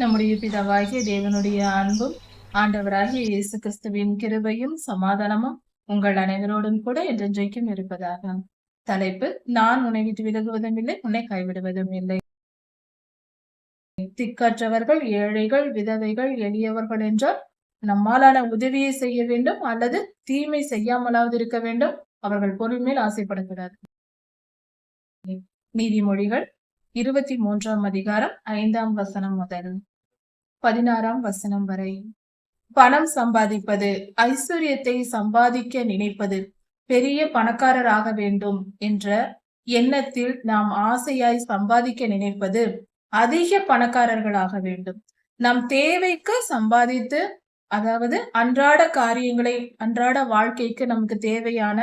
நம்முடைய பிதாவாகிய தேவனுடைய அன்பும் ஆண்டவராகிய இயேசு கிறிஸ்துவின் கிருபையும் சமாதானமும் உங்கள் அனைவரோடும் கூட என்றென்றைக்கும் இருப்பதாக. தலைப்பு நான் உன்னை விட்டு விலகுவதும் இல்லை உன்னை கைவிடுவதும் இல்லை. திக்கற்றவர்கள் ஏழைகள் விதவைகள் எளியவர்கள் என்றால் நம்மாலான உதவியை செய்ய வேண்டும் அல்லது தீமை செய்யாமலாவது இருக்க வேண்டும். அவர்கள் பொருள் மேல் ஆசைப்படக்கூடாது. நீதிமொழிகள் இருபத்தி மூன்றாம் அதிகாரம் ஐந்தாம் வசனம் முதல் பதினாறாம் வசனம் வரை. பணம் சம்பாதிப்பது ஐஸ்வர்யத்தை சம்பாதிக்க நினைப்பது பெரிய பணக்காரராக வேண்டும் என்ற எண்ணத்தில் நாம் ஆசையாய் சம்பாதிக்க நினைப்பது அதிக பணக்காரர்களாக வேண்டும். நம் தேவைக்கு சம்பாதித்து அதாவது அன்றாட காரியங்களை அன்றாட வாழ்க்கைக்கு நமக்கு தேவையான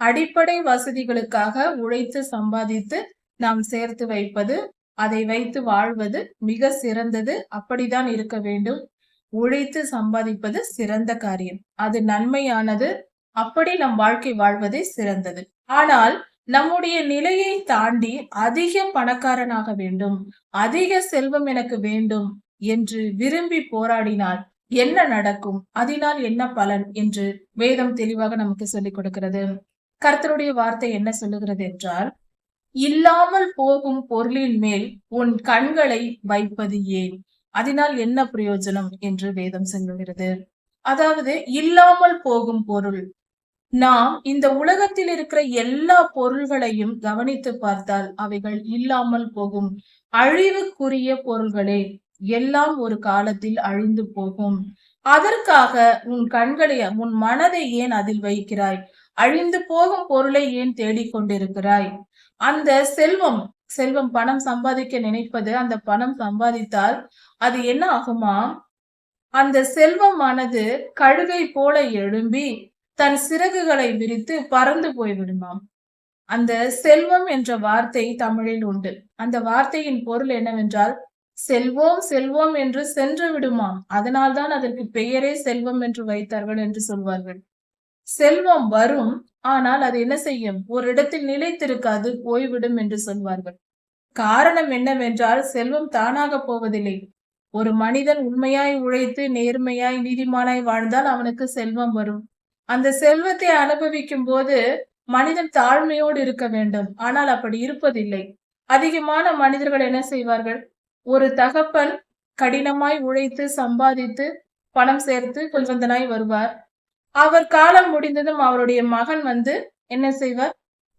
அடிப்படை வசதிகளுக்காக உழைத்து சம்பாதித்து நாம் சேர்த்து வைப்பது அதை வைத்து வாழ்வது மிக சிறந்தது. அப்படிதான் இருக்க வேண்டும். உழைத்து சம்பாதிப்பது சிறந்த காரியம். அது நன்மையானது. அப்படி நம் வாழ்க்கை வாழ்வதே சிறந்தது. ஆனால் நம்முடைய நிலையை தாண்டி அதிக பணக்காரனாக வேண்டும். அதிக செல்வம் எனக்கு வேண்டும் என்று விரும்பி போராடினால் என்ன நடக்கும்? அதனால் என்ன பலன்? என்று வேதம் தெளிவாக நமக்கு சொல்லிக் கொடுக்கிறது. கர்த்தருடைய வார்த்தை என்ன சொல்லுகிறது என்றால் இல்லாமல் போகும் பொருளின் மேல் உன் கண்களை வைப்பது ஏன்? அதனால் என்ன பிரயோஜனம்? என்று வேதம் சொல்லுகிறது. அதாவது இல்லாமல் போகும் பொருள். நாம் இந்த உலகத்தில் இருக்கிற எல்லா பொருள்களையும் கவனித்து பார்த்தால் அவைகள் இல்லாமல் போகும். அழிவுக்குரிய பொருள்களே எல்லாம் ஒரு காலத்தில் அழிந்து போகும். அதற்காக உன் கண்களை உன் மனதை ஏன் அதில் வைக்கிறாய்? அழிந்து போகும் பொருளை ஏன் தேடிக்கொண்டிருக்கிறாய்? அந்த செல்வம் செல்வம் பணம் சம்பாதிக்க நினைப்பது அந்த பணம் சம்பாதித்தால் அது என்ன ஆகுமா? அந்த செல்வமானது கழுகை போல எழும்பி தன் சிறகுகளை விரித்து பறந்து போய்விடுமாம். அந்த செல்வம் என்ற வார்த்தை தமிழில் உண்டு. அந்த வார்த்தையின் பொருள் என்னவென்றால் செல்வோம் செல்வோம் என்று சென்று விடுமாம். அதனால்தான் அதற்கு பெயரே செல்வம் என்று வைத்தார்கள் என்று சொல்வார்கள். செல்வம் வரும் ஆனால் அது என்ன செய்யும்? ஒரு இடத்தில் நிலைத்திருக்காது போய்விடும் என்று சொல்வார்கள். காரணம் என்னவென்றால் செல்வம் தானாக போவதில்லை. ஒரு மனிதன் உண்மையாய் உழைத்து நேர்மையாய் நீதிமானாய் வாழ்ந்தால் அவனுக்கு செல்வம் வரும். அந்த செல்வத்தை அனுபவிக்கும் போது மனிதன் தாழ்மையோடு இருக்க வேண்டும் ஆனால் அப்படி இருப்பதில்லை. அதிகமான மனிதர்கள் என்ன செய்வார்கள்? ஒரு தகப்பன் கடினமாய் உழைத்து சம்பாதித்து பணம் சேர்த்து கொஞ்சந்தனாய் வருவார். அவர் காலம் முடிந்ததும் அவருடைய மகன் வந்து என்ன செய்வார்?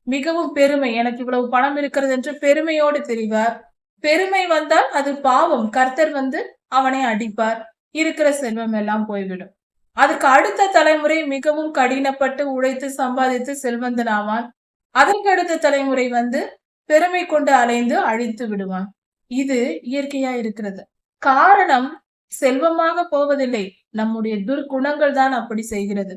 மிகவும் பெருமை எனக்கு இவ்வளவு பணம் இருக்கிறது என்று பெருமையோடு தெரிவார். பெருமை வந்தால் அது பாவம். கர்த்தர் வந்து அவனை அடிப்பார். இருக்கிற செல்வம் எல்லாம் போய்விடும். அதுக்கு அடுத்த தலைமுறை மிகவும் கடினப்பட்டு உழைத்து சம்பாதித்து செல்வந்தன் ஆவான் அதற்கு அடுத்த தலைமுறை வந்து பெருமை கொண்டு அலைந்து அழித்து விடுவான். இது இயற்கையா இருக்கிறது. காரணம் செல்வமாக போவதில்லை. நம்முடைய துர்குணங்கள் தான் அப்படி செய்கிறது.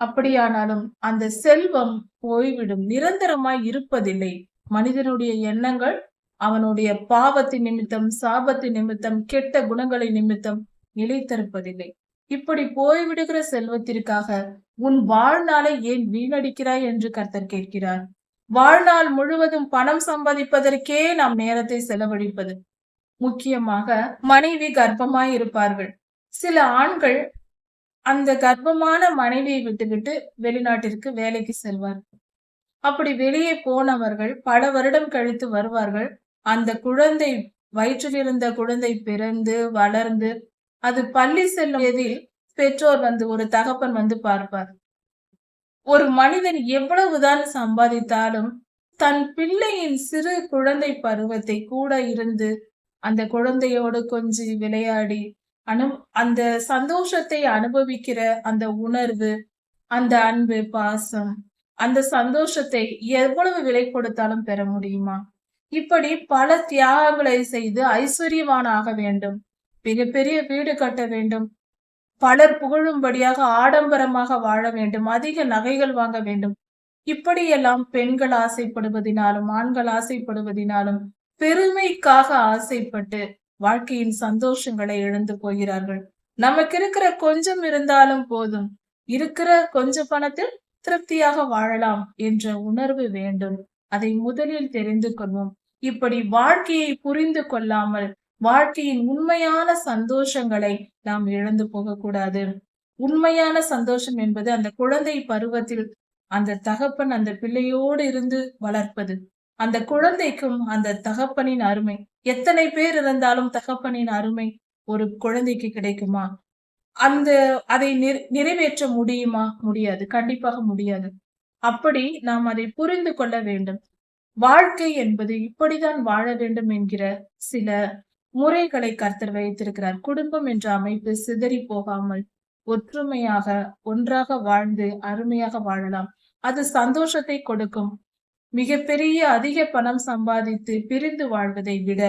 அப்படியானாலும் அந்த செல்வம் போய்விடும். நிரந்தரமாய் இருப்பதில்லை. மனிதனுடைய எண்ணங்கள் அவனுடைய பாவத்தின் நிமித்தம் சாபத்தின் நிமித்தம் கெட்ட குணங்களை நிமித்தம் நிலைத்திருப்பதில்லை. இப்படி போய்விடுகிற செல்வத்திற்காக உன் வாழ்நாளை ஏன் வீணடிக்கிறாய்? என்று கர்த்தர் கேட்கிறார். வாழ்நாள் முழுவதும் பணம் சம்பாதிப்பதற்கே நாம் நேரத்தை செலவழிப்பது. முக்கியமாக மனைவி கர்ப்பமாய் இருப்பார்கள். சில ஆண்கள் அந்த கர்ப்பமான மனைவியை விட்டுவிட்டு வெளிநாட்டிற்கு வேலைக்கு செல்வார்கள். அப்படி வெளியே போனவர்கள் பல வருடம் கழித்து வருவார்கள். அந்த குழந்தை வயிற்றில் இருந்த குழந்தை பிறந்து வளர்ந்து அது பள்ளி செல்லுவதில் பெற்றோர் வந்து ஒரு தகப்பன் வந்து பார்ப்பார். ஒரு மனிதன் எவ்வளவுதான் சம்பாதித்தாலும் தன் பிள்ளையின் சிறு குழந்தை பருவத்தை கூட இருந்து அந்த குழந்தையோடு கொஞ்சி விளையாடி அனு அந்த சந்தோஷத்தை அனுபவிக்கிற அந்த உணர்வு அந்த அன்பு பாசம் அந்த சந்தோஷத்தை எவ்வளவு விலை கொடுத்தாலும் பெற முடியுமா? இப்படி பல தியாகங்களை செய்து ஐஸ்வர்யவான ஆக வேண்டும். மிகப்பெரிய வீடு கட்ட வேண்டும். பலர் புகழும்படியாக ஆடம்பரமாக வாழ வேண்டும். அதிக நகைகள் வாங்க வேண்டும். இப்படியெல்லாம் பெண்கள் ஆசைப்படுவதினாலும் ஆண்கள் ஆசைப்படுவதினாலும் பெருமைக்காக ஆசைப்பட்டு வாழ்க்கையின் சந்தோஷங்களை இழந்து போகிறார்கள். நமக்கு இருக்கிற கொஞ்சம் இருந்தாலும் போதும். இருக்கிற கொஞ்ச பணத்தில் திருப்தியாக வாழலாம் என்ற உணர்வு வேண்டும். அதை முதலில் தெரிந்து கொள்வோம். இப்படி வாழ்க்கையை புரிந்து கொள்ளாமல் வாழ்க்கையின் உண்மையான சந்தோஷங்களை நாம் இழந்து போகக்கூடாது. உண்மையான சந்தோஷம் என்பது அந்த குழந்தை பருவத்தில் அந்த தகப்பன் அந்த பிள்ளையோடு இருந்து வளர்ப்பது. அந்த குழந்தைக்கும் அந்த தகப்பனின் அருமை. எத்தனை பேர் இருந்தாலும் தகப்பனின் அருமை ஒரு குழந்தைக்கு கிடைக்குமா? அந்த அதை நிறைவேற்ற முடியுமா? முடியாது. கண்டிப்பாக முடியாது. அப்படி நாம் அதை புரிந்து கொள்ள வேண்டும். வாழ்க்கை என்பது இப்படிதான் வாழ வேண்டும் என்கிற சில முறைகளை கர்த்தர் வைத்திருக்கிறார். குடும்பம் என்ற அமைப்பு சிதறி போகாமல் ஒற்றுமையாக ஒன்றாக வாழ்ந்து அருமையாக வாழலாம். அது சந்தோஷத்தை கொடுக்கும். மிகப்பெரிய அதிக பணம் சம்பாதித்து பிரிந்து வாழ்வதை விட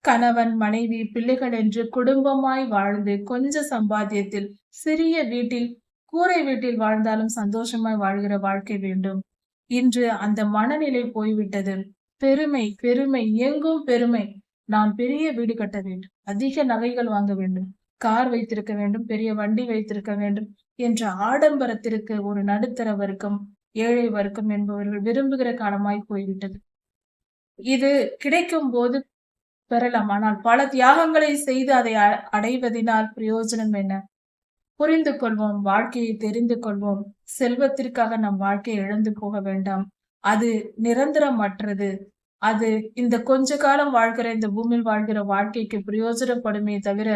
கணவன் மனைவி பிள்ளைகள் என்று குடும்பமாய் வாழ்ந்து கொஞ்ச சம்பாத்தியத்தில் சிறிய வீட்டில் கூரை வீட்டில் வாழ்ந்தாலும் சந்தோஷமாய் வாழ்கிற வாழ்க்கை வேண்டும். இன்று அந்த மனநிலை போய்விட்டது. பெருமை பெருமை எங்கும் பெருமை. நான் பெரிய வீடு கட்ட வேண்டும். அதிக நகைகள் வாங்க வேண்டும். கார் வைத்திருக்க வேண்டும். பெரிய வண்டி வைத்திருக்க வேண்டும். என்ற ஆடம்பரத்திற்கு ஒரு நடுத்தர வர்க்கம் ஏழை வர்க்கம் என்பவர்கள் விரும்புகிற காலமாய் போய்விட்டது. இது கிடைக்கும் போது பெறலாம். ஆனால் பல தியாகங்களை செய்து அதை அடைவதனால் பிரயோஜனம் என்ன? புரிந்து கொள்வோம் வாழ்க்கையை தெரிந்து கொள்வோம். செல்வத்திற்காக நம் வாழ்க்கையை இழந்து போக வேண்டாம். அது நிரந்தரமற்றது. அது இந்த கொஞ்ச காலம் வாழ்கிற இந்த பூமியில் வாழ்கிற வாழ்க்கைக்கு பிரயோஜனப்படுமே தவிர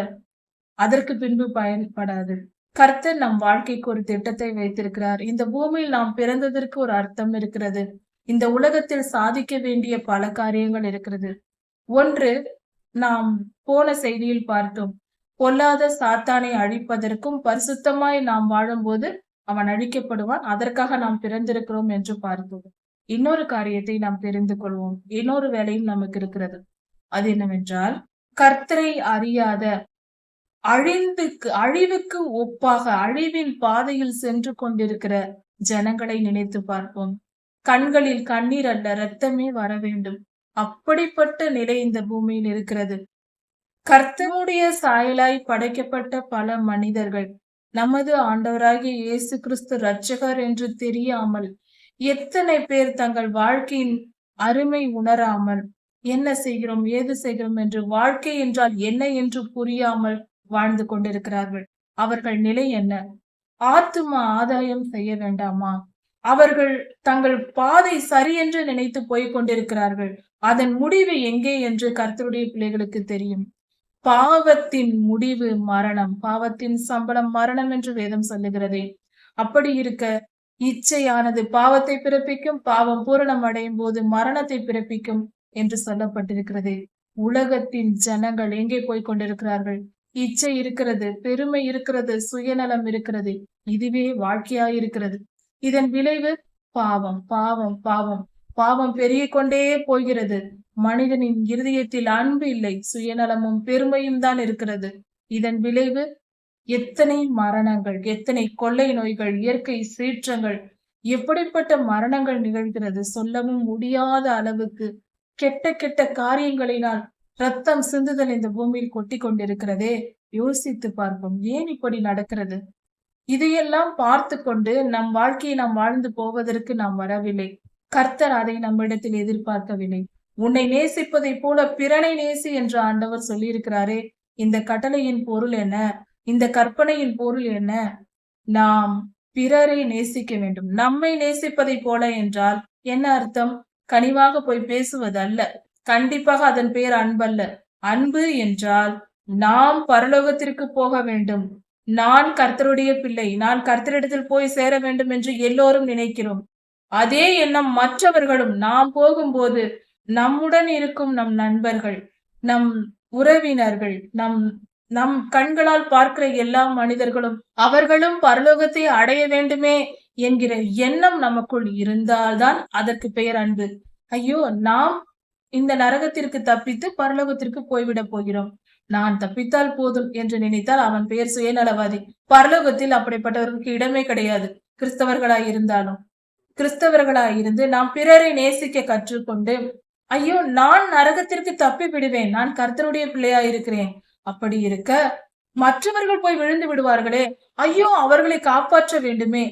அதற்கு பின்பு பயன்படாது. கர்த்தர் நம் வாழ்க்கைக்கு ஒரு திட்டத்தை வைத்திருக்கிறார். இந்த பூமியில் நாம் பிறந்ததற்கு ஒரு அர்த்தம் இருக்கிறது. இந்த உலகத்தில் சாதிக்க வேண்டிய பல காரியங்கள் இருக்கிறது. ஒன்று நாம் போன செய்தியில் பார்த்தோம். பொல்லாத சாத்தானை அழிப்பதற்கும் பரிசுத்தமாய் நாம் வாழும்போது அவன் அழிக்கப்படுவான். அதற்காக நாம் பிறந்திருக்கிறோம் என்று பார்த்தோம். இன்னொரு காரியத்தை நாம் தெரிந்து கொள்வோம். இன்னொரு வேலையும் நமக்கு இருக்கிறது. அது என்னவென்றால் கர்த்தரை அறியாத அழிந்துக்கு அழிவுக்கு ஒப்பாக அழிவின் பாதையில் சென்று கொண்டிருக்கிற ஜனங்களை நினைத்து பார்ப்போம். கண்களில் கண்ணீர் அல்ல ரத்தமே வர வேண்டும். அப்படிப்பட்ட நிலை இந்த பூமியில் இருக்கிறது. கர்த்தனுடைய சாயலாய் படைக்கப்பட்ட பல மனிதர்கள் நமது ஆண்டவராகிய இயேசு கிறிஸ்து ரட்சகர் என்று தெரியாமல் எத்தனை பேர் தங்கள் வாழ்க்கையின் அருமை உணராமல் என்ன செய்கிறோம்? ஏது செய்கிறோம்? என்று வாழ்க்கை என்றால் என்ன? என்று புரியாமல் வாழ்ந்து கொண்டிருக்கிறார்கள். அவர்கள் நிலை என்ன? ஆத்தும ஆதாயம் செய்ய வேண்டாமா? அவர்கள் தங்கள் பாதை சரி என்று நினைத்து போய் கொண்டிருக்கிறார்கள். அதன் முடிவு எங்கே என்று கர்த்தருடைய பிள்ளைகளுக்கு தெரியும். பாவத்தின் முடிவு மரணம். பாவத்தின் சம்பளம் மரணம் என்று வேதம் சொல்லுகிறதே. அப்படி இருக்க இச்சையானது பாவத்தை பிறப்பிக்கும் பாவம் பூரணம் அடையும் போது மரணத்தை பிறப்பிக்கும் என்று சொல்லப்பட்டிருக்கிறது. உலகத்தின் ஜனங்கள் எங்கே போய் கொண்டிருக்கிறார்கள்? இச்சை இருக்கிறது பெருமை இருக்கிறது சுயநலம் இருக்கிறது இதுவே வாழ்க்கையா இருக்கிறது இதன் விளைவு பாவம் பாவம் பாவம். பாவம் பெருகி கொண்டே போகிறது. மனிதனின் இருதயத்தில் அன்பு இல்லை சுயநலமும் பெருமையும் தான் இருக்கிறது. இதன் விளைவு எத்தனை மரணங்கள் எத்தனை கொள்ளை நோய்கள் இயற்கை சீற்றங்கள் எப்படிப்பட்ட மரணங்கள் நிகழ்கிறது சொல்லவும் முடியாத அளவுக்கு கெட்ட கெட்ட காரியங்களினால் ரத்தம் சிந்துதல் இந்த பூமியில் கொட்டி கொண்டிருக்கிறதே யோசித்து பார்ப்போம். ஏன் இப்படி நடக்கிறது? இதையெல்லாம் பார்த்து கொண்டு நம் வாழ்க்கையை நாம் வாழ்ந்து போவதற்கு நாம் வரவில்லை. கர்த்தர் அதை நம்மிடத்தில் எதிர்பார்க்கவில்லை. உன்னை நேசிப்பதை போல பிறனை நேசி என்று ஆண்டவர் சொல்லியிருக்கிறாரே. இந்த கட்டளையின் பொருள் என்ன? இந்த கற்பனையின் பொருள் என்ன? நாம் பிறரை நேசிக்க வேண்டும். நம்மை நேசிப்பதை போல என்றால் என்ன அர்த்தம்? கனிவாக போய் பேசுவது அல்ல கண்டிப்பாக அதன் பெயர் அன்பல்ல. அன்பு என்றால் நாம் பரலோகத்திற்கு போக வேண்டும். நான் கர்த்தருடைய பிள்ளை. நான் கர்த்தரிடத்தில் போய் சேர வேண்டும் என்று எல்லோரும் நினைக்கிறோம். அதே எண்ணம் மற்றவர்களும் நாம் போகும்போது நம்முடன் இருக்கும் நம் நண்பர்கள் நம் உறவினர்கள் நம் நம் கண்களால் பார்க்கிற எல்லா மனிதர்களும் அவர்களும் பரலோகத்தை அடைய வேண்டுமே என்கிற எண்ணம் நமக்குள் இருந்தால்தான் அதற்கு பெயர் அன்பு. ஐயோ நாம் இந்த நரகத்திற்கு தப்பித்து பரலோகத்திற்கு போய்விடப் போகிறோம். நான் தப்பித்தால் போதும் என்று நினைத்தால் அவன் பெயர் சுயநலவாதி. பரலோகத்தில் அப்படிப்பட்டவர்களுக்கு இடமே கிடையாது. கிறிஸ்தவர்களாய் இருந்தாலும். கிறிஸ்தவர்களாய் இருந்து நாம் பிறரை நேசிக்க கற்றுக்கொண்டு ஐயோ நான் நரகத்திற்கு தப்பி விடுவேன். நான் கர்த்தருடைய பிள்ளையா இருக்கிறேன். அப்படி இருக்க மற்றவர்கள் போய் விழுந்து விடுவார்களே. ஐயோ அவர்களை காப்பாற்ற வேண்டுமே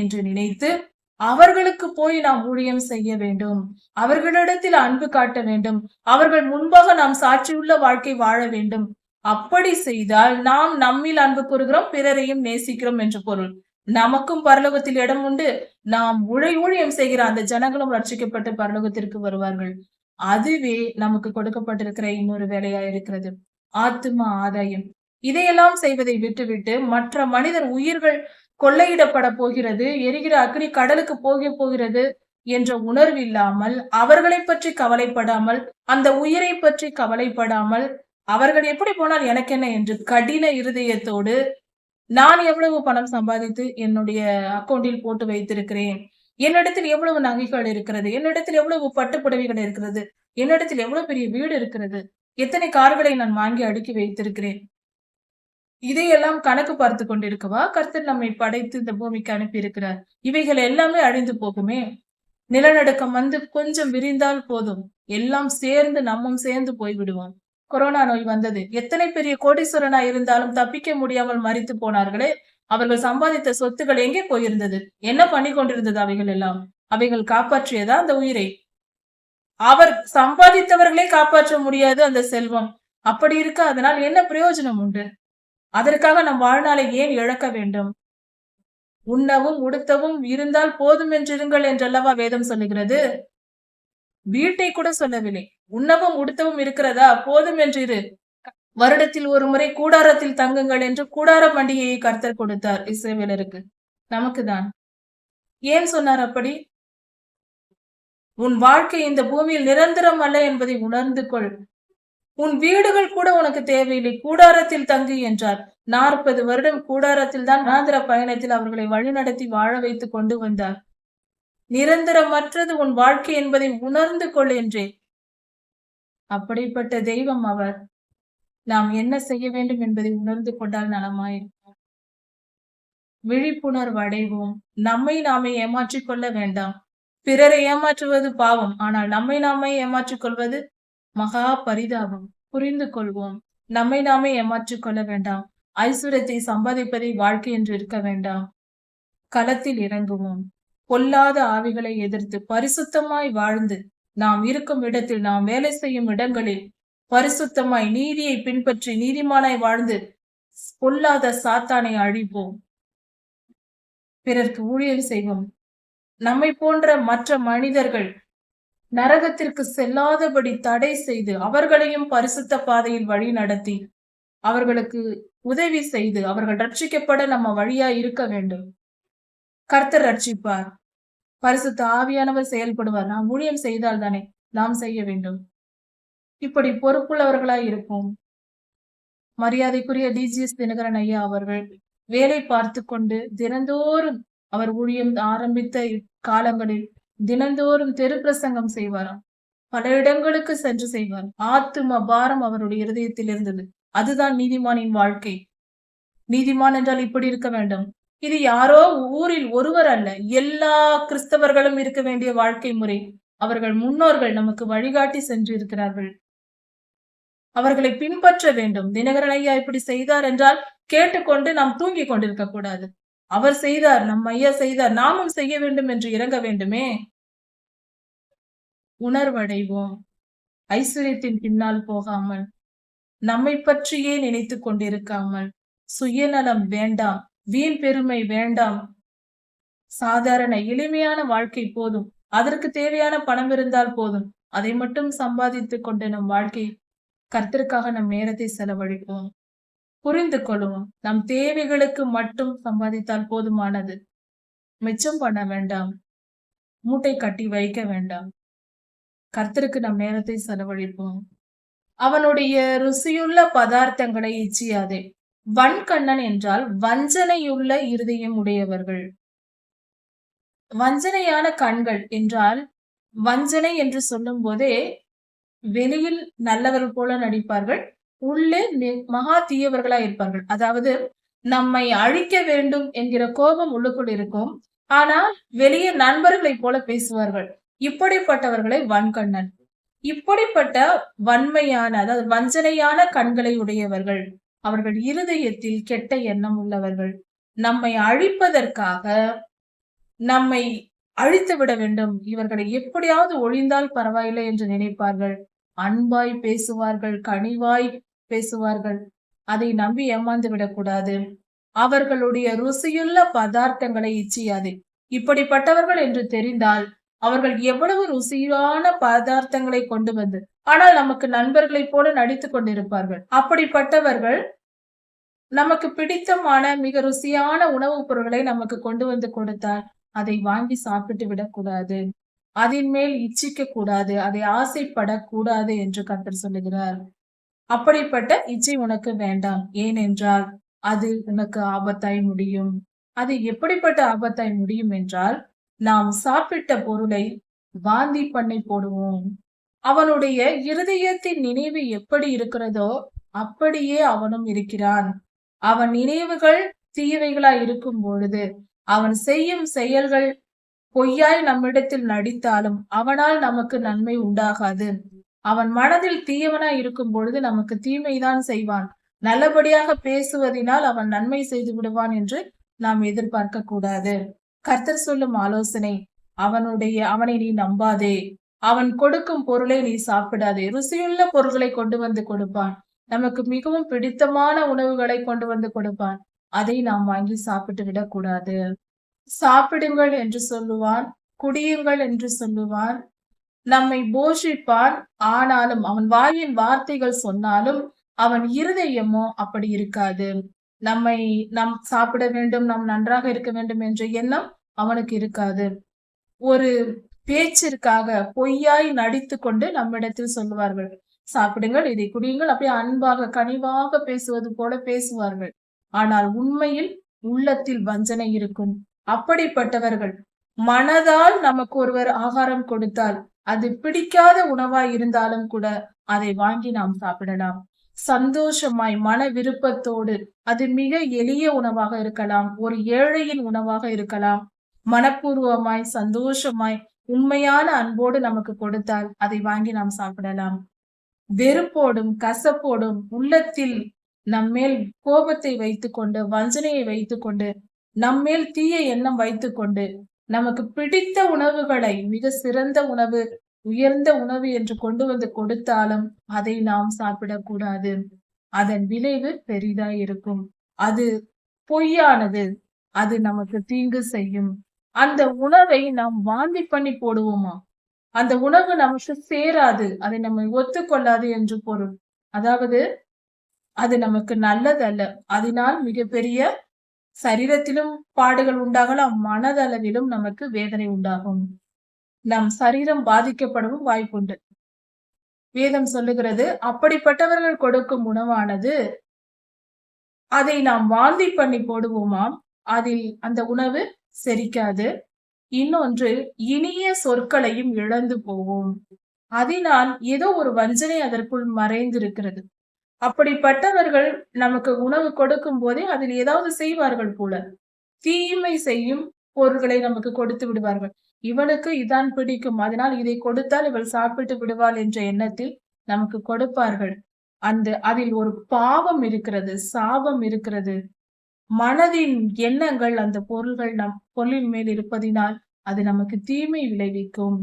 என்று நினைத்து அவர்களுக்கு போய் நாம் ஊழியம் செய்ய வேண்டும். அவர்களிடத்தில் அன்பு காட்ட வேண்டும். அவர்கள் முன்பாக நாம் சாட்சியுள்ள வாழ்க்கை வாழ வேண்டும். அப்படி செய்தால் நாம் நம்மில் அன்பு கூறுகிறோம் பிறரையும் நேசிக்கிறோம் என்று பொருள். நமக்கும் பரலோகத்தில் இடம் உண்டு. நாம் உழை ஊழியம் செய்கிற அந்த ஜனங்களும் ரட்சிக்கப்பட்டு பரலோகத்திற்கு வருவார்கள். அதுவே நமக்கு கொடுக்கப்பட்டிருக்கிற இன்னொரு வேலையா இருக்கிறது. ஆத்தும ஆதாயம். இதையெல்லாம் செய்வதை விட்டுவிட்டு மற்ற மனிதர் உயிர்கள் கொள்ளையிடப்பட போகிறது எரிகிற அக்னி கடலுக்கு போக போகிறது என்ற உணர்வு இல்லாமல் அவர்களை பற்றி கவலைப்படாமல் அந்த உயிரை பற்றி கவலைப்படாமல் அவர்கள் எப்படி போனால் எனக்கு என்ன என்று கடின இருதயத்தோடு நான் எவ்வளவு பணம் சம்பாதித்து என்னுடைய அக்கௌண்டில் போட்டு வைத்திருக்கிறேன் என்னிடத்தில் எவ்வளவு நகைகள் இருக்கிறது என்னிடத்தில் எவ்வளவு பட்டு புடவைகள் இருக்கிறது என்னிடத்தில் எவ்வளவு பெரிய வீடு இருக்கிறது எத்தனை கார்களை நான் வாங்கி அடுக்கி வைத்திருக்கிறேன் இதையெல்லாம் கணக்கு பார்த்து கொண்டிருக்கவா? கர்த்தர் நம்மை படைத்து இந்த பூமிக்கு அனுப்பி இருக்கிறார் இவைகள் எல்லாமே அழிந்து போகுமே. நிலநடுக்கம் வந்து கொஞ்சம் விரிந்தால் போதும். எல்லாம் சேர்ந்து நம்மும் சேர்ந்து போய்விடுவோம். கொரோனா நோய் வந்தது. எத்தனை பெரிய கோடீஸ்வரனா இருந்தாலும் தப்பிக்க முடியாமல் மறித்து போனார்களே. அவர்கள் சம்பாதித்த சொத்துக்கள் எங்கே போயிருந்தது? என்ன பண்ணி கொண்டிருந்தது அவைகள் எல்லாம்? அவைகள் காப்பாற்றியதா அந்த உயிரை? அவர் சம்பாதித்தவர்களே காப்பாற்ற முடியாது அந்த செல்வம். அப்படி இருக்க? அதனால் என்ன பிரயோஜனம் உண்டு? அதற்காக நம் வாழ்நாளை ஏன் இழக்க வேண்டும்? உண்ணவும் உடுத்தவும் இருந்தால் போதும் என்றிருங்கள் என்றல்லவா வேதம் சொல்லுகிறது? வீட்டை கூட சொல்லவில்லை. உண்ணவும் உடுத்தவும் இருக்கிறதா? போதும் என்றிரு. வருடத்தில் ஒரு முறை கூடாரத்தில் தங்குங்கள் என்று கூடார பண்டிகையை கர்த்தர் கொடுத்தார் இசைவேலருக்கு நமக்கு தான். ஏன் சொன்னார் அப்படி? உன் வாழ்க்கை இந்த பூமியில் நிரந்தரம் அல்ல என்பதை உணர்ந்து கொள். உன் வீடுகள் கூட உனக்கு தேவையில்லை. கூடாரத்தில் தங்கு என்றார். நாற்பது வருடம் கூடாரத்தில் தான் ஆந்திர பயணத்தில் அவர்களை வழிநடத்தி வாழ வைத்து கொண்டு வந்தார். நிரந்தரமற்றது உன் வாழ்க்கை என்பதை உணர்ந்து கொள் என்றே. அப்படிப்பட்ட தெய்வம் அவர். நாம் என்ன செய்ய வேண்டும் என்பதை உணர்ந்து கொண்டால் நலமாயிருக்கும். விழிப்புணர்வு அடைவோம். நம்மை நாமே ஏமாற்றிக் கொள்ள வேண்டாம். பிறரை ஏமாற்றுவது பாவம். ஆனால் நம்மை நாமே ஏமாற்றிக் கொள்வது மகா பரிதாபம் புரிந்து கொள்வோம். நம்மை நாமே ஏமாற்றிக் கொள்ள வேண்டாம். ஐஸ்வர்யத்தை சம்பாதிப்பதை வாழ்க்கை என்று இருக்க வேண்டாம். களத்தில் இறங்குவோம். பொல்லாத ஆவிகளை எதிர்த்து பரிசுத்தமாய் வாழ்ந்து நாம் இருக்கும் இடத்தில் நாம் வேலை செய்யும் இடங்களில் பரிசுத்தமாய் நீதியை பின்பற்றி நீதிமானாய் வாழ்ந்து பொல்லாத சாத்தானை அழிப்போம். பிறர்க்கு ஊழியர் செய்வோம். நம்மை போன்ற மற்ற மனிதர்கள் நரகத்திற்கு செல்லாதபடி தடை செய்து அவர்களையும் பரிசுத்த பாதையில் வழி நடத்தி அவர்களுக்கு உதவி செய்து அவர்கள் ரட்சிக்கப்பட நம்ம வழியா இருக்க வேண்டும். கர்த்தர் ரட்சிப்பார். பரிசுத்த ஆவியானவர் செயல்படுவார். நாம் ஊழியம் செய்தால் தானே நாம் செய்ய வேண்டும். இப்படி பொறுப்புள்ளவர்களாய் இருப்போம். மரியாதைக்குரிய டிஜிஎஸ் தினகரன் ஐயா அவர்கள் வேலை பார்த்து கொண்டு தினந்தோறும் அவர் ஊழியம் ஆரம்பித்த காலங்களில் தினந்தோறும் தெரு பிரசங்கம் செய்வாராம். பல இடங்களுக்கு சென்று செய்வார். ஆத்தும பாரம் அவருடைய இருதயத்தில் இருந்தது அதுதான் நீதிமானின் வாழ்க்கை. நீதிமான் என்றால் இப்படி இருக்க வேண்டும். இது யாரோ ஊரில் ஒருவர் அல்ல. எல்லா கிறிஸ்தவர்களும் இருக்க வேண்டிய வாழ்க்கை முறை. அவர்கள் முன்னோர்கள் நமக்கு வழிகாட்டி சென்று இருக்கிறார்கள் அவர்களை பின்பற்ற வேண்டும். தினகரன் ஐயா இப்படி செய்தார் என்றால் கேட்டுக்கொண்டு நாம் தூங்கி கொண்டிருக்க கூடாது. அவர் செய்தார் நம் ஐயா செய்தார் நாமும் செய்ய வேண்டும் என்று இறங்க வேண்டுமே? உணர்வடைவோம். ஐஸ்வர்யத்தின் பின்னால் போகாமல் நம்மை பற்றியே நினைத்து கொண்டிருக்காமல் சுயநலம் வேண்டாம் வீண் பெருமை வேண்டாம். சாதாரண எளிமையான வாழ்க்கை போதும். அதற்கு தேவையான பணம் இருந்தால் போதும். அதை மட்டும் சம்பாதித்துக் கொண்ட நம் வாழ்க்கை கர்த்தருக்காக நம் நேரத்தை செலவழிப்போம். புரிந்து கொள்வோம் நம் தேவைகளுக்கு மட்டும் சம்பாதித்தால் போதுமானது. மிச்சம் பண்ண வேண்டாம். மூட்டை கட்டி வைக்க வேண்டாம். கர்த்தருக்கு நம் நேரத்தை செலவழிப்போம். அவனுடைய ருசியுள்ள பதார்த்தங்களை இச்சியாதே. வன்கண்ணன் என்றால் வஞ்சனையுள்ள இருதயம் உடையவர்கள். வஞ்சனையான கண்கள் என்றால் வஞ்சனை என்று சொல்லும் போதே வெளியில் நல்லவர்கள் போல நடிப்பார்கள் உள்ளே மகா தீயவர்களா இருப்பார்கள். அதாவது நம்மை அழிக்க வேண்டும் என்கிற கோபம் உள்ளுக்குள் இருக்கும். ஆனால் வெளியே நண்பர்களைப் போல பேசுவார்கள். இப்படிப்பட்டவர்களை வன்கண்ணன். இப்படிப்பட்ட வன்மையான அதாவது வஞ்சனையான கண்களை உடையவர்கள். அவர்கள் இருதயத்தில் கெட்ட எண்ணம் உள்ளவர்கள். நம்மை அழிப்பதற்காக நம்மை அழித்து விட வேண்டும். இவர்களை எப்படியாவது ஒழிந்தால் பரவாயில்லை என்று நினைப்பார்கள். அன்பாய் பேசுவார்கள் கனிவாய் பேசுவார்கள். அதை நம்பி ஏமாந்து விடக்கூடாது. அவர்களுடைய ருசியுள்ள பதார்த்தங்களை இச்சியாது. இப்படிப்பட்டவர்கள் என்று தெரிந்தால் அவர்கள் எவ்வளவு ருசியான பதார்த்தங்களை கொண்டு வந்து ஆனால் நமக்கு நண்பர்களைப் போல நடித்துக் கொண்டிருப்பார்கள். அப்படிப்பட்டவர்கள் நமக்கு பிடித்தமான மிக ருசியான உணவுப் பொருட்களை நமக்கு கொண்டு வந்து கொடுத்தால் அதை வாங்கி சாப்பிட்டு விடக்கூடாது. அதன் மேல் இச்சிக்க கூடாது. அதை ஆசைப்படக்கூடாது என்று கர்த்தர் சொல்லுகிறார். அப்படிப்பட்ட இச்சை உனக்கு வேண்டாம். ஏனென்றால் அது உனக்கு ஆபத்தாய் முடியும். அது எப்படிப்பட்ட ஆபத்தாய் முடியும் என்றால் நாம் சாப்பிட்ட பொருளை வாந்தி பண்ணி போடுவோம். அவனுடைய இருதயத்தின் நினைவு எப்படி இருக்கிறதோ அப்படியே அவனும் இருக்கிறான். அவன் நினைவுகள் தீவைகளாய் இருக்கும் பொழுது அவன் செய்யும் செயல்கள் பொய்யாய் நம்மிடத்தில் நடித்தாலும் அவனால் நமக்கு நன்மை உண்டாகாது. அவன் மனதில் தீயவனாய் இருக்கும் பொழுது நமக்கு தீமைதான் செய்வான். நல்லபடியாக பேசுவதினால் அவன் நன்மை செய்து விடுவான் என்று நாம் எதிர்பார்க்க கூடாது. கர்த்தர் சொல்லும் ஆலோசனை அவனுடைய அவனை நீ நம்பாதே. அவன் கொடுக்கும் பொருளை நீ சாப்பிடாதே. ருசியுள்ள பொருள்களை கொண்டு வந்து கொடுப்பான். நமக்கு மிகவும் பிடித்தமான உணவுகளை கொண்டு வந்து கொடுப்பான். அதை நாம் வாங்கி சாப்பிட்டு விடக்கூடாது. சாப்பிடுங்கள் என்று சொல்லுவான் குடியுங்கள் என்று சொல்லுவான். நம்மை போஷிப்பான். ஆனாலும் அவன் வாயின் வார்த்தைகள் சொன்னாலும் அவன் இருதயமோ அப்படி இருக்காது. நம்மை நாம் சாப்பிட வேண்டும் நாம் நன்றாக இருக்க வேண்டும் என்ற எண்ணம் அவனுக்கு இருக்காது. ஒரு பேச்சிற்காக பொய்யாய் நடித்து கொண்டு நம்மிடத்தில் சொல்லுவார்கள். சாப்பிடுங்கள் இதை குடியுங்கள் அப்படியே அன்பாக கனிவாக பேசுவது போல பேசுவார்கள். ஆனால் உண்மையில் உள்ளத்தில் வஞ்சனை இருக்கும். அப்படிப்பட்டவர்கள் மனதால் நமக்கு ஒருவர் ஆகாரம் கொடுத்தால் அது பிடிக்காத உணவாய் இருந்தாலும் கூட அதை வாங்கி நாம் சாப்பிடலாம். சந்தோஷமாய் மன விருப்பத்தோடு அது மிக எளிய உணவாக இருக்கலாம். ஒரு ஏழையின் உணவாக இருக்கலாம். மனப்பூர்வமாய் சந்தோஷமாய் உண்மையான அன்போடு நமக்கு கொடுத்தால் அதை வாங்கி நாம் சாப்பிடலாம். வெறுப்போடும் கசப்போடும் உள்ளத்தில் நம்மேல் கோபத்தை வைத்துக்கொண்டு வஞ்சனையை வைத்துக்கொண்டு நம்மேல் தீய எண்ணம் வைத்துக்கொண்டு நமக்கு பிடித்த உணவுகளை மிக சிறந்த உணவு உயர்ந்த உணவு என்று கொண்டு வந்து கொடுத்தாலும் அதை நாம் சாப்பிடக்கூடாது. அதன் விளைவு பெரிதா இருக்கும். அது பொய்யானது. அது நமக்கு தீங்கு செய்யும். அந்த உணவை நாம் வாந்தி பண்ணி போடுவோமா? அந்த உணவு நமக்கு சேராது. அதை நம்ம ஒத்துக்கொள்ளாது என்று பொருள். அதாவது அது நமக்கு நல்லதல்ல. அதனால் மிகப்பெரிய சரீரத்திலும் பாடுகள் உண்டாகலாம் மனதளவிலும் நமக்கு வேதனை உண்டாகும். நம் சரீரம் பாதிக்கப்படவும் வாய்ப்புண்டு. வேதம் சொல்லுகிறது அப்படிப்பட்டவர்கள் கொடுக்கும் உணவானது அதை நாம் வாந்தி பண்ணி போடுவோமாம் அதில் அந்த உணவு செரிக்காது. இன்னொன்று இனிய சொற்களையும் இழந்து போவோம். அதனால் ஏதோ ஒரு வஞ்சனை அதற்குள் மறைந்திருக்கிறது. அப்படிப்பட்டவர்கள் நமக்கு உணவு கொடுக்கும் போதே அதில் ஏதாவது செய்வார்கள் போல. தீமை செய்யும் பொருள்களை நமக்கு கொடுத்து விடுவார்கள். இவளுக்கு இதான் பிடிக்கும். அதனால் இதை கொடுத்தால் இவள் சாப்பிட்டு விடுவாள் என்ற எண்ணத்தில் நமக்கு கொடுப்பார்கள். அந்த அதில் ஒரு பாவம் இருக்கிறது சாபம் இருக்கிறது. மனதின் எண்ணங்கள் அந்த பொருள்கள் நம் பொருளின் மேல் இருப்பதினால் அது நமக்கு தீமை விளைவிக்கும்.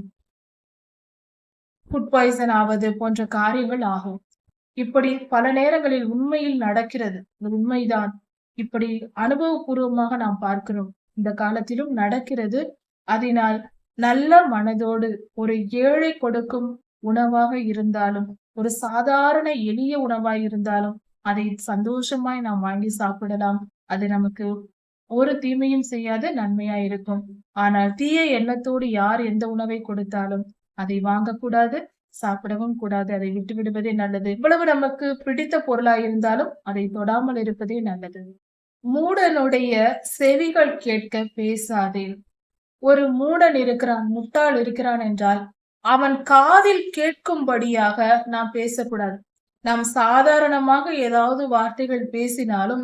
ஃபுட் பாய்சன் ஆவது போன்ற காரியங்கள் ஆகும். இப்படி பல நேரங்களில் உண்மையில் நடக்கிறது. உண்மைதான். இப்படி அனுபவபூர்வமாக நாம் பார்க்கிறோம். இந்த காலத்திலும் நடக்கிறது. அதனால் நல்ல மனதோடு ஒரு ஏழை கொடுக்கும் உணவாக இருந்தாலும் ஒரு சாதாரண எளிய உணவாய் இருந்தாலும் அதை சந்தோஷமாய் நாம் வாங்கி சாப்பிடலாம். அது நமக்கு ஒரு தீமையும் செய்யாத நன்மையா இருக்கும். ஆனால் தீய எண்ணத்தோடு யார் எந்த உணவை கொடுத்தாலும் அதை வாங்கக்கூடாது. சாப்பிடவும் கூடாது அதை விட்டு விடுவதே நல்லது. இவ்வளவு நமக்கு பிடித்த பொருளா இருந்தாலும் அதை தொடாமல் இருப்பதே நல்லது. மூடனுடைய செவிகள் கேட்க பேசாதே. ஒரு மூடன் இருக்கிறான் முட்டாள் இருக்கிறான் என்றால் அவன் காதில் கேட்கும்படியாக நாம் பேசக்கூடாது. நாம் சாதாரணமாக ஏதாவது வார்த்தைகள் பேசினாலும்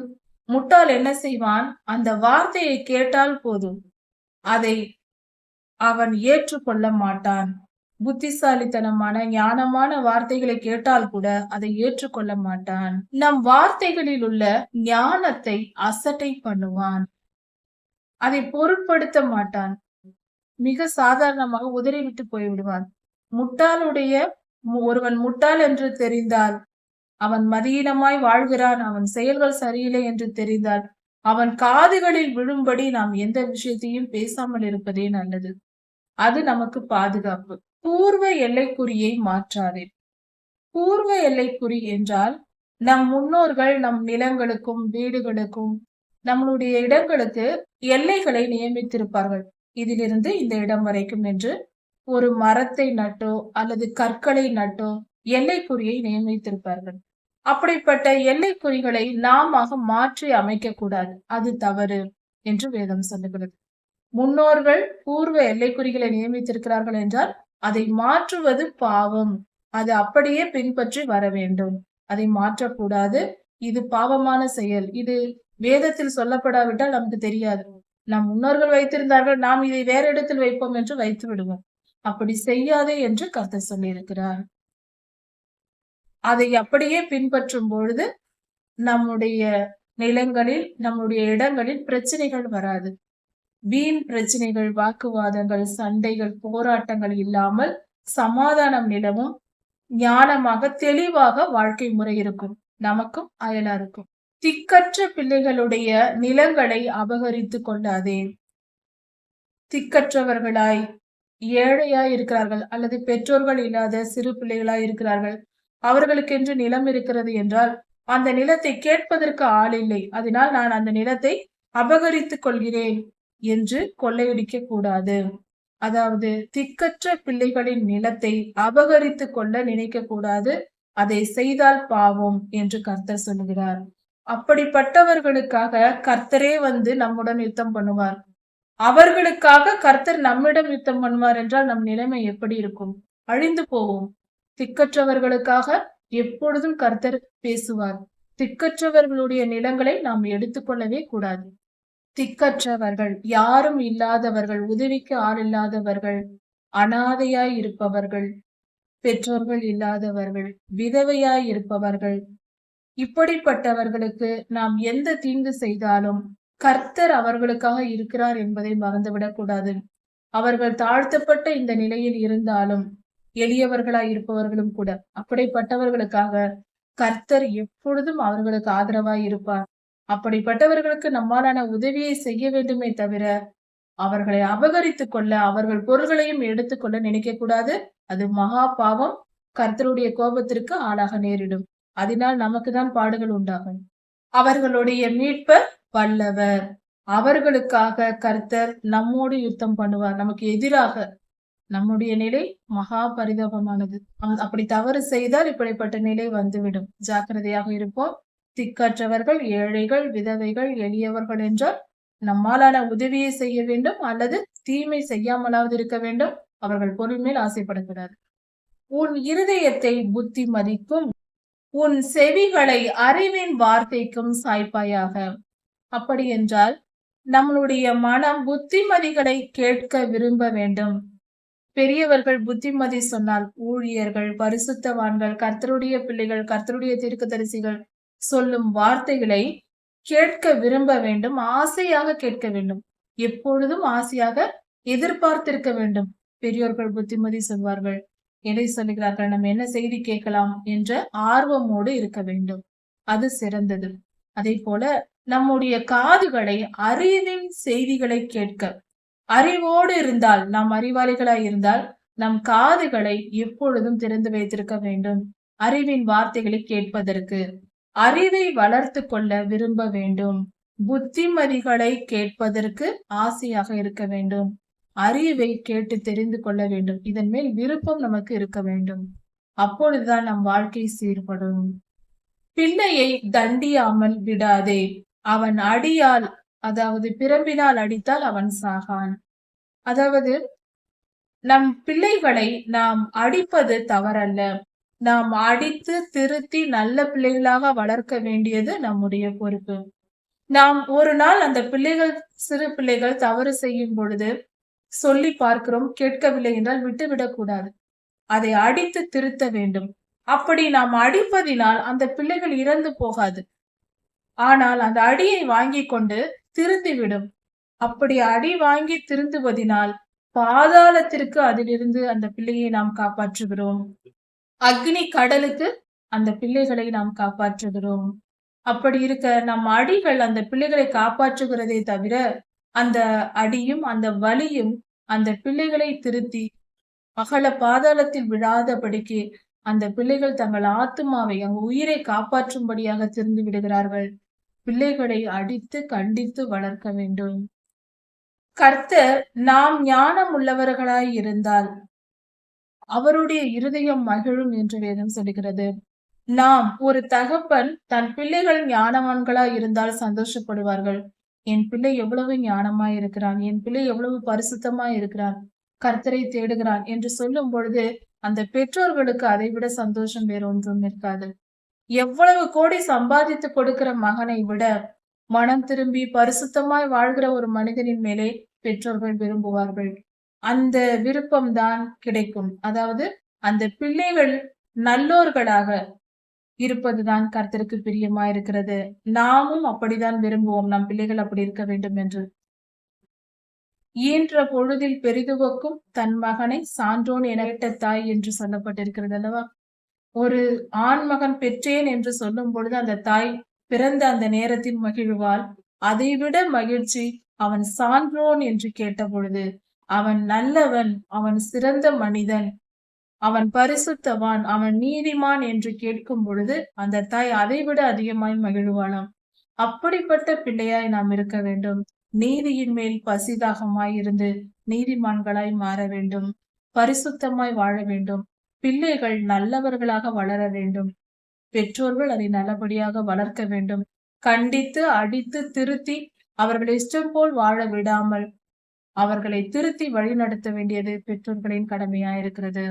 முட்டாள் என்ன செய்வான்? அந்த வார்த்தையை கேட்டால் போதும். அதை அவன் ஏற்றுக்கொள்ள மாட்டான். புத்திசாலித்தனமான ஞானமான வார்த்தைகளை கேட்டால் கூட அதை ஏற்றுக்கொள்ள மாட்டான். நம் வார்த்தைகளில் உள்ள ஞானத்தை அசட்டை பண்ணுவான். அதை பொருட்படுத்த மாட்டான். மிக சாதாரணமாக உதறிவிட்டு போய்விடுவான். முட்டாளுடைய மு- ஒருவன் முட்டாள் என்று தெரிந்தால் அவன் மதியீனமாய் வாழ்கிறான் அவன் செயல்கள் சரியில்லை என்று தெரிந்தால் அவன் காதுகளில் விழும்படி நாம் எந்த விஷயத்தையும் பேசாமல் இருப்பதே நல்லது. அது நமக்கு பாதுகாப்பு. பூர்வ எல்லைக்குறியை மாற்றாதே பூர்வ எல்லைக்குறி என்றால் நம் முன்னோர்கள் நம் நிலங்களுக்கும் வீடுகளுக்கும் நம்மளுடைய இடங்களுக்கு எல்லைகளை நியமித்திருப்பார்கள். இதிலிருந்து இந்த இடம் வரைக்கும் என்று ஒரு மரத்தை நட்டோ அல்லது கற்களை நட்டோ எல்லைக்குறியை நியமித்திருப்பார்கள். அப்படிப்பட்ட எல்லைக்குறிகளை நாம மாற்றி அமைக்க கூடாது அது தவறு என்று வேதம் சொல்லுகிறது. முன்னோர்கள் பூர்வ எல்லைக்குறிகளை நியமித்திருக்கிறார்கள் என்றால் அதை மாற்றுவது பாவம். அது அப்படியே பின்பற்றி வர வேண்டும். அதை மாற்றக்கூடாது. இது பாவமான செயல். இது வேதத்தில் சொல்லப்படாவிட்டால் நமக்கு தெரியாது. நம் முன்னோர்கள் வைத்திருந்தார்கள். நாம் இதை வேற இடத்தில் வைப்போம் என்று வைத்து விடுவோம். அப்படி செய்யாதே என்று கருத்து சொல்லியிருக்கிறார். அதை அப்படியே பின்பற்றும் பொழுது நம்முடைய நிலங்களில் நம்முடைய இடங்களில் பிரச்சனைகள் வராது. வீண் பிரச்சனைகள் வாக்குவாதங்கள் சண்டைகள் போராட்டங்கள் இல்லாமல் சமாதானம் நிலவும் ஞானமாக தெளிவாக வாழ்க்கை முறை இருக்கும். நமக்கும் அயலாருக்கும் திக்கற்ற பிள்ளைகளுடைய நிலங்களை அபகரித்து கொள்ளாதே. திக்கற்றவர்களாய் ஏழையாய் இருக்கிறார்கள் அல்லது பெற்றோர்கள் இல்லாத சிறு பிள்ளைகளாய் இருக்கிறார்கள். அவர்களுக்கென்று நிலம் இருக்கிறது என்றால் அந்த நிலத்தை கேட்பதற்கு ஆள் இல்லை. அதனால் நான் அந்த நிலத்தை அபகரித்துக் கொள்கிறேன். என்று கொள்ளையடிக்க கூடாது. அதாவது திக்கற்ற பிள்ளைகளின் நிலத்தை அபகரித்து கொள்ள நினைக்க கூடாது. அதை செய்தால் பாவம் என்று கர்த்தர் சொல்லுகிறார். அப்படிப்பட்டவர்களுக்காக கர்த்தரே வந்து நம்முடன் யுத்தம் பண்ணுவார். அவர்களுக்காக கர்த்தர் நம்மிடம் யுத்தம் பண்ணுவார் என்றால் நம் நிலைமை எப்படி இருக்கும்? அழிந்து போவோம். திக்கற்றவர்களுக்காக எப்பொழுதும் கர்த்தர் பேசுவார். திக்கற்றவர்களுடைய நிலங்களை நாம் எடுத்துக்கொள்ளவே கூடாது. திக்கற்றவர்கள் யாரும் இல்லாதவர்கள் உதவிக்கு ஆள் இல்லாதவர்கள் அனாதையாய் இருப்பவர்கள் பெற்றோர்கள் இல்லாதவர்கள் விதவையாய் இருப்பவர்கள். இப்படிப்பட்டவர்களுக்கு நாம் எந்த தீங்கு செய்தாலும் கர்த்தர் அவர்களுக்காக இருக்கிறார் என்பதை மறந்துவிடக் கூடாது. அவர்கள் தாழ்த்தப்பட்ட இந்த நிலையில் இருந்தாலும் எளியவர்களாய் இருப்பவர்களும் கூட அப்படிப்பட்டவர்களுக்காக கர்த்தர் எப்பொழுதும் அவர்களுக்கு ஆதரவாய் இருப்பார். அப்படிப்பட்டவர்களுக்கு நம்மாலான உதவியை செய்ய வேண்டுமே தவிர அவர்களை அபகரித்துக் கொள்ள அவர்கள் பொருள்களையும் எடுத்துக்கொள்ள நினைக்க கூடாது. அது மகா பாவம். கர்த்தருடைய கோபத்திற்கு ஆளாக நேரிடும். அதனால் நமக்கு தான் பாடுகள் உண்டாகும். அவர்களுடைய மீட்பர் வல்லவர். அவர்களுக்காக கர்த்தர் நம்மோடு யுத்தம் பண்ணுவார். நமக்கு எதிராக. நம்முடைய நிலை மகா பரிதாபமானது. அப்படி தவறு செய்தால் இப்படிப்பட்ட நிலை வந்துவிடும். ஜாக்கிரதையாக இருப்போம். திக்கற்றவர்கள் ஏழைகள் விதவைகள் எளியவர்கள் என்றால் நம்மாலான உதவியை செய்ய வேண்டும் அல்லது தீமை செய்யாமலாவது இருக்க வேண்டும். அவர்கள் பொருள் மேல் ஆசைப்படக்கூடாது உன் இருதயத்தை புத்தி மதிக்கும் உன் செவிகளை அறிவின் வார்த்தைக்கும் சாய்ப்பாயாக. அப்படி என்றால் நம்மளுடைய மனம் புத்திமதிகளை கேட்க விரும்ப வேண்டும். பெரியவர்கள் புத்திமதி சொன்னால் ஊழியர்கள் பரிசுத்தவான்கள் கர்த்தருடைய பிள்ளைகள் கர்த்தருடைய தீர்க்கதரிசிகள் சொல்லும் வார்த்தைகளை கேட்க விரும்ப வேண்டும் ஆசையாக கேட்க வேண்டும். எப்பொழுதும் ஆசையாக எதிர்பார்த்திருக்க வேண்டும். பெரியோர்கள் புத்திமதி சொல்வார்கள் எதை சொல்லுகிறார்கள்? நம்ம என்ன செய்தி கேட்கலாம்? என்ற ஆர்வமோடு இருக்க வேண்டும். அது சிறந்தது. அதே போல நம்முடைய காதுகளை அறிவின் செய்திகளை கேட்க. அறிவோடு இருந்தால் நாம் அறிவாளிகளாய் இருந்தால் நம் காதுகளை எப்பொழுதும் திறந்து வைத்திருக்க வேண்டும். அறிவின் வார்த்தைகளை கேட்பதற்கு. அறிவை வளர்த்து கொள்ள விரும்ப வேண்டும். புத்திமதிகளை கேட்பதற்கு ஆசையாக இருக்க வேண்டும். அறிவை கேட்டு தெரிந்து கொள்ள வேண்டும். இதன் மேல் விருப்பம் நமக்கு இருக்க வேண்டும். அப்பொழுதுதான் நம் வாழ்க்கை சீர்படும். பிள்ளையை தண்டியாமல் விடாதே. அவன் அடியால் அதாவது பிரம்பினால் அடித்தால் அவன் சாகான். அதாவது நம் பிள்ளைகளை நாம் அடிப்பது தவறல்ல. நாம் அடித்து திருத்தி நல்ல பிள்ளைகளாக வளர்க்க வேண்டியது நம்முடைய பொறுப்பு. நாம் ஒரு நாள் அந்த பிள்ளைகள் சிறு பிள்ளைகள் தவறு செய்யும் பொழுது சொல்லி பார்க்கிறோம் கேட்கவில்லை என்றால் விட்டுவிடக் கூடாது. அதை அடித்து திருத்த வேண்டும். அப்படி நாம் அடிப்பதினால் அந்த பிள்ளைகள் இறந்து போகாது. ஆனால் அந்த அடியை வாங்கி கொண்டு திருந்திவிடும். அப்படி அடி வாங்கி திருந்துவதினால் பாதாளத்திற்கு அதிலிருந்து அந்த பிள்ளையை நாம் காப்பாற்றுகிறோம். அக்னி கடலுக்கு அந்த பிள்ளைகளை நாம் காப்பாற்றுகிறோம். அப்படி இருக்க நம் அடிகள் அந்த பிள்ளைகளை காப்பாற்றுகிறதே தவிர அந்த அடியும் அந்த வலியும் அந்த பிள்ளைகளை திருத்தி அகல பாதாளத்தில் விழாதபடிக்கு அந்த பிள்ளைகள் தங்கள் ஆத்துமாவை அங்கு உயிரை காப்பாற்றும்படியாக திருந்து விடுகிறார்கள். பிள்ளைகளை அடித்து கண்டித்து வளர்க்க வேண்டும். கர்த்தர் நாம் ஞானம் உள்ளவர்களாய் இருந்தால் அவருடைய இருதயம் மகிழும் என்று வேதம் சொல்கிறது நாம் ஒரு தகப்பன் தன் பிள்ளைகள் ஞானவான்களா இருந்தால் சந்தோஷப்படுவார்கள். என் பிள்ளை எவ்வளவு ஞானமாய் இருக்கிறான் என் பிள்ளை எவ்வளவு பரிசுத்தமாய் இருக்கிறான் கர்த்தரை தேடுகிறான் என்று சொல்லும் பொழுது அந்த பெற்றோர்களுக்கு அதை விட சந்தோஷம் வேற ஒன்றும் இருக்காது. எவ்வளவு கோடி சம்பாதித்து கொடுக்கிற மகனை விட மனம் திரும்பி பரிசுத்தமாய் வாழ்கிற ஒரு மனிதனின் மேலே பெற்றோர்கள் விரும்புவார்கள். அந்த விருப்பம்தான் கிடைக்கும். அதாவது அந்த பிள்ளைகள் நல்லோர்களாக இருப்பதுதான் கர்த்தருக்கு பிரியமா இருக்கிறது நாமும் அப்படிதான் விரும்புவோம். நம் பிள்ளைகள் அப்படி இருக்க வேண்டும் என்று. ஈன்ற பொழுதில் பெரிதுவக்கும் தன் மகனை சான்றோன் எனட்ட தாய் என்று சொல்லப்பட்டிருக்கிறது அல்லவா? ஒரு ஆண் மகன் பெற்றேன் என்று சொல்லும் பொழுது அந்த தாய் பிறந்த அந்த நேரத்தில் மகிழ்வாள். அதைவிட மகிழ்ச்சி அவன் சான்றோன் என்று கேட்ட பொழுது அவன் நல்லவன் அவன் சிறந்த மனிதன். அவன் பரிசுத்தவான் அவன் நீதிமான் என்று கேட்கும் பொழுது அந்த தாய் அதைவிட அதிகமாய் மகிழ்வாளாம் அப்படிப்பட்ட பிள்ளையாய் நாம் இருக்க வேண்டும். நீதியின் மேல் பசிதாகமாய் இருந்து நீதிமான்களாய் மாற வேண்டும். பரிசுத்தமாய் வாழ வேண்டும். பிள்ளைகள் நல்லவர்களாக வளர வேண்டும். பெற்றோர்கள் அதை நல்லபடியாக வளர்க்க வேண்டும். கண்டித்து அடித்து திருத்தி அவர்கள் இஷ்டம் போல் வாழ விடாமல் அவர்களை திருத்தி வழிநடத்த வேண்டியது பெற்றோர்களின் கடமையா இருக்கிறது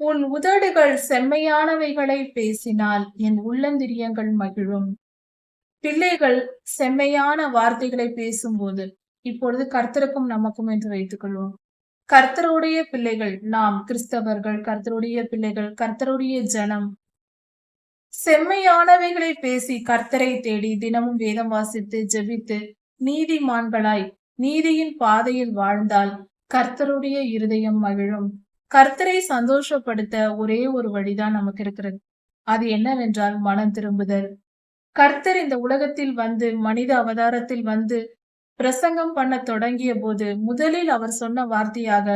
உன் உதடுகள் செம்மையானவைகளை பேசினால் என் உள்ளந்திரியங்கள் மகிழும். பிள்ளைகள் செம்மையான வார்த்தைகளை பேசும்போது இப்பொழுது கர்த்தருக்கும் நமக்கும் என்று வைத்துக் கொள்வோம் கர்த்தருடைய பிள்ளைகள் நாம் கிறிஸ்தவர்கள் கர்த்தருடைய பிள்ளைகள் கர்த்தருடைய ஜனம். செம்மையானவைகளை பேசி கர்த்தரை தேடி தினமும் வேதம் வாசித்து ஜெபித்து நீதிமான்களாய் நீதியின் பாதையில் வாழ்ந்தால் கர்த்தருடைய இருதயம் மகிழும். கர்த்தரை சந்தோஷப்படுத்த ஒரே ஒரு வழிதான் நமக்கு இருக்கிறது. அது என்னவென்றால் மனம் திரும்புதல். கர்த்தர் இந்த உலகத்தில் வந்து மனித அவதாரத்தில் வந்து பிரசங்கம் பண்ண தொடங்கிய போது முதலில் அவர் சொன்ன வார்த்தையாக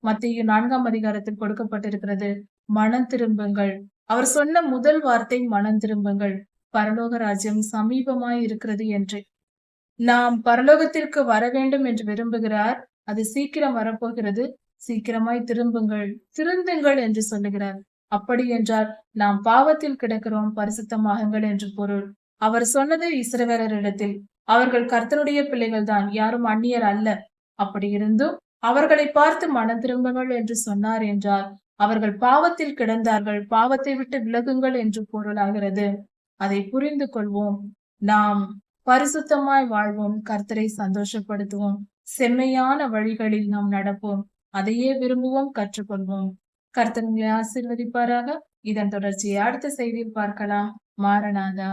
மத்திய நான்காம் அதிகாரத்தில் கொடுக்கப்பட்டிருக்கிறது மனம் திரும்புங்கள். அவர் சொன்ன முதல் வார்த்தை மனம் திரும்புங்கள். பரலோக ராஜ்யம் சமீபமாய் இருக்கிறது என்று. நாம் பரலோகத்திற்கு வர வேண்டும் என்று விரும்புகிறார். அது சீக்கிரம் வரப்போகிறது. சீக்கிரமாய் திரும்புங்கள். திருந்துங்கள் என்று சொல்லுகிறார். அப்படி என்றால் நாம் பாவத்தில் கிடக்கிறோம் பரிசுத்தமாகுங்கள் என்று பொருள். அவர் சொன்னது இஸ்ரவேலரிடத்தில் அவர்கள் கர்த்தனுடைய பிள்ளைகள் தான் யாரும் அந்நியர் அல்ல. அப்படி இருந்தும் அவர்களை பார்த்து மனம் திரும்புங்கள் என்று சொன்னார் என்றால் அவர்கள் பாவத்தில் கிடந்தார்கள் பாவத்தை விட்டு விலகுங்கள் என்று பொருளாகிறது. அதை புரிந்து கொள்வோம். நாம் பரிசுத்தமாய் வாழ்வோம் கர்த்தரை சந்தோஷப்படுத்துவோம். செம்மையான வழிகளில் நாம் நடப்போம். அதையே விரும்புவோம் கற்றுக்கொள்வோம். கர்த்தர் ஆசிர்வதிப்பாராக ஆசீர்வதிப்பாராக. இதன் தொடர்ச்சியை அடுத்த செய்தியில் பார்க்கலாம். மாரநாதா